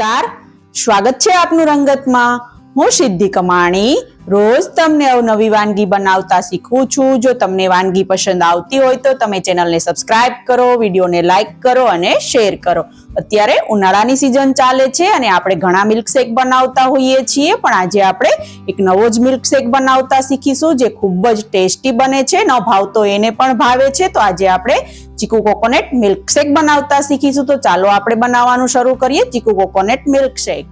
નમસ્કાર. સ્વાગત છે આપનું રંગતમાં. હું સિદ્ધિ કમાણી રોજ તમને અવનવી વાનગી બનાવતા શીખું છું. જો તમને વાનગી પસંદ આવતી હોય તો તમે ચેનલને સબસ્ક્રાઇબ કરો, વિડીયોને લાઇક કરો અને શેર કરો. અત્યારે ઉનાળાની સિઝન ચાલે છે અને આપણે ઘણા મિલ્કશેક બનાવતા હોઈએ છીએ, પણ આજે આપણે એક નવો જ મિલ્કશેક બનાવતા શીખીશું જે ખૂબ જ ટેસ્ટી બને છે, ન ભાવતો એને પણ ભાવે છે. તો આજે આપણે ચીકુ કોકોનટ મિલ્કશેક બનાવતા શીખીશું. તો ચાલો આપણે બનાવવાનું શરૂ કરીએ ચીકુ કોકોનટ મિલ્કશેક.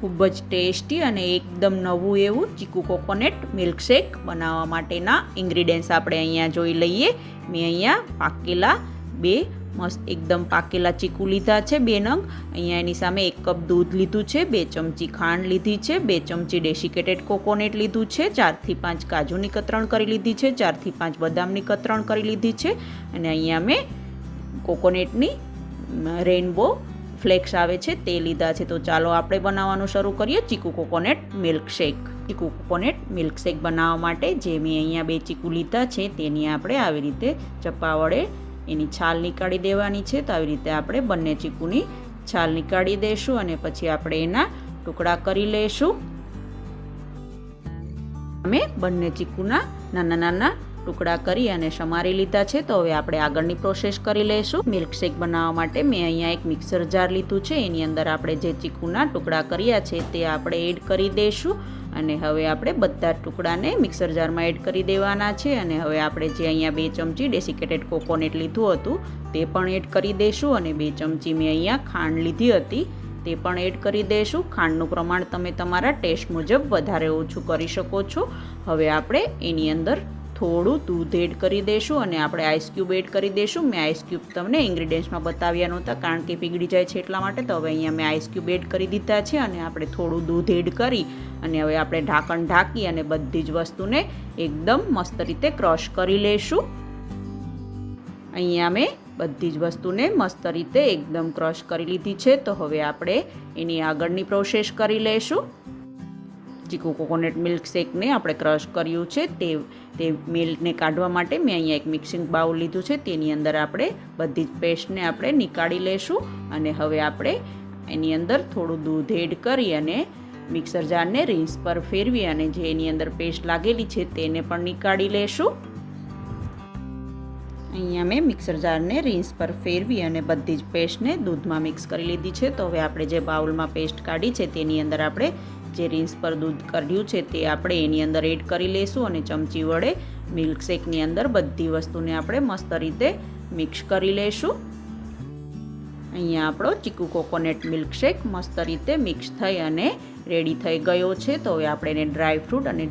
ખૂબ જ ટેસ્ટી અને એકદમ નવું એવું ચીકુ કોકોનટ મિલ્કશેક બનાવવા માટેના ઇન્ગ્રીડિયન્ટ્સ આપણે અહીંયા જોઈ લઈએ. મેં અહીંયા પાકેલા બે મસ્ત એકદમ પાકેલા ચીકુ લીધા છે બે નંગ. અહીંયા એની સામે એક કપ દૂધ લીધું છે, બે ચમચી ખાંડ લીધી છે, બે ચમચી ડેસિકેટેડ કોકોનેટ લીધું છે, ચારથી પાંચ કાજુની કતરણ કરી લીધી છે, ચારથી પાંચ બદામની કતરણ કરી લીધી છે. અને અહીંયા મેં કોકોનેટની રેઇનબો ફ્લેક્સ આવે છે તે લીધા છે. તો ચાલો આપણે બનાવવાનું શરૂ કરીએ. Chikoo coconut milkshake. Chikoo coconut milkshake બનાવવા માટે જે મેં અહીંયા બે ચીકુ લીધા છે તેની આપણે આવી રીતે ચપ્પા વડે એની છાલ નીકાળી દેવાની છે. તો આવી રીતે આપણે બંને ચીકુની છાલ નીકાળી દઈશું અને પછી આપણે એના ટુકડા કરી લઈશું અમે બંને ચીકુના નાના નાના ટુકડા કરી અને સમારી લીધા છે. તો હવે આપણે આગળની પ્રોસેસ કરી લઈશું. મિલ્કશેક બનાવવા માટે મેં અહીંયા એક મિક્સર જાર લીધું છે. એની અંદર આપણે જે ચીકુના ટુકડા કર્યા છે તે આપણે એડ કરી દઈશું. અને હવે આપણે બધા ટુકડાને મિક્સર જારમાં એડ કરી દેવાના છે. અને હવે આપણે જે અહીંયા બે ચમચી ડેસિકેટેડ કોકોનટ લીધું હતું તે પણ એડ કરી દઈશું. અને બે ચમચી મેં અહીંયા ખાંડ લીધી હતી તે પણ એડ કરી દઈશું. ખાંડનું પ્રમાણ તમે તમારા ટેસ્ટ મુજબ વધારે ઓછું કરી શકો છો. હવે આપણે એની અંદર થોડું દૂધ એડ કરી દઈશું અને આપણે આઈસ ક્યુબ એડ કરી દઈશું મેં આઈસ ક્યુબ તમને ઇન્ગ્રીડિયન્ટ્સમાં બતાવ્યા નહોતા, કારણ કે પીગળી જાય છે એટલા માટે. તો હવે અહીંયા મેં આઈસ ક્યુબ એડ કરી દીધા છે અને આપણે થોડું દૂધ એડ કરી અને હવે આપણે ઢાંકણ ઢાંકી અને બધી જ વસ્તુને એકદમ મસ્ત રીતે ક્રશ કરી લઈશું અહીંયા મેં બધી જ વસ્તુને મસ્ત રીતે એકદમ ક્રશ કરી લીધી છે. તો હવે આપણે એની આગળની પ્રોસેસ કરી લઈશું ચીકુ કોકોનટ મિલ્ક શેકને આપણે ક્રશ કર્યું છે. તે તે મિલ્કને કાઢવા માટે મેં અહીંયા એક મિક્સિંગ બાઉલ લીધું છે. તેની અંદર આપણે બધી જ પેસ્ટને આપણે નીકાળી લઈશું અને હવે આપણે એની અંદર થોડું દૂધ એડ કરી અને મિક્સર જારને રીંસ પર ફેરવી અને જે એની અંદર પેસ્ટ લાગેલી છે તેને પણ નીકાળી લઈશું અહીંયા મેં મિક્સર જારને રીંસ પર ફેરવી અને બધી જ પેસ્ટને દૂધમાં મિક્સ કરી લીધી છે. તો હવે આપણે જે બાઉલમાં પેસ્ટ કાઢી છે તેની અંદર આપણે જે રીંસ પર દૂધ કાઢ્યું છે તે આપણે એની અંદર એડ કરી લઈશું અને ચમચી વડે મિલ્કશેકની અંદર બધી વસ્તુને આપણે મસ્ત રીતે મિક્સ કરી લઈશું. અહીંયા આપણો ચીકુ કોકોનટ મિલ્કશેક મસ્ત રીતે મિક્સ થઈ અને રેડી થઈ ગયો છે. તો હવે આપણે એને ડ્રાય ફ્રૂટ અને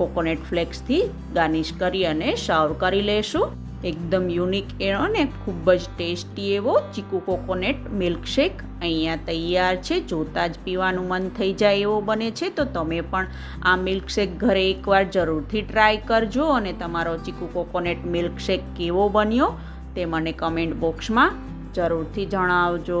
કોકોનટ ફ્લેક્સથી ગાર્નિશ કરી અને સર્વ કરી લઈશું. એકદમ યુનિક એનો ને ખૂબ જ ટેસ્ટી એવો ચીકુ કોકોનટ મિલ્કશેક અહીંયા તૈયાર છે. જોતાં જ પીવાનું મન થઈ જાય એવો બને છે. તો તમે પણ આ મિલ્કશેક ઘરે એકવાર જરૂરથી ટ્રાય કરજો અને તમારો ચીકુ કોકોનટ મિલ્કશેક કેવો બન્યો તે મને કમેન્ટ બોક્સમાં જરૂરથી જણાવજો.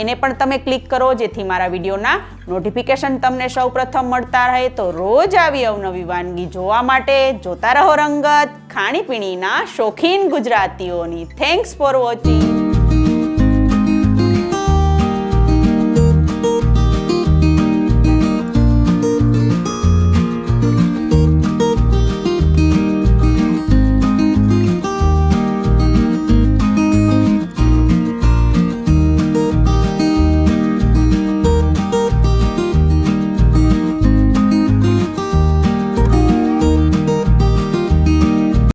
એને પણ તમે ક્લિક કરો, જેથી મારા વિડીયોના નોટિફિકેશન તમને સૌપ્રથમ મળતા રહે. તો રોજ આવી અવનવી વાનગી જોવા માટે જોતા રહો રંગત, ખાણીપીણીના શોખીન ગુજરાતીઓની. Thanks for watching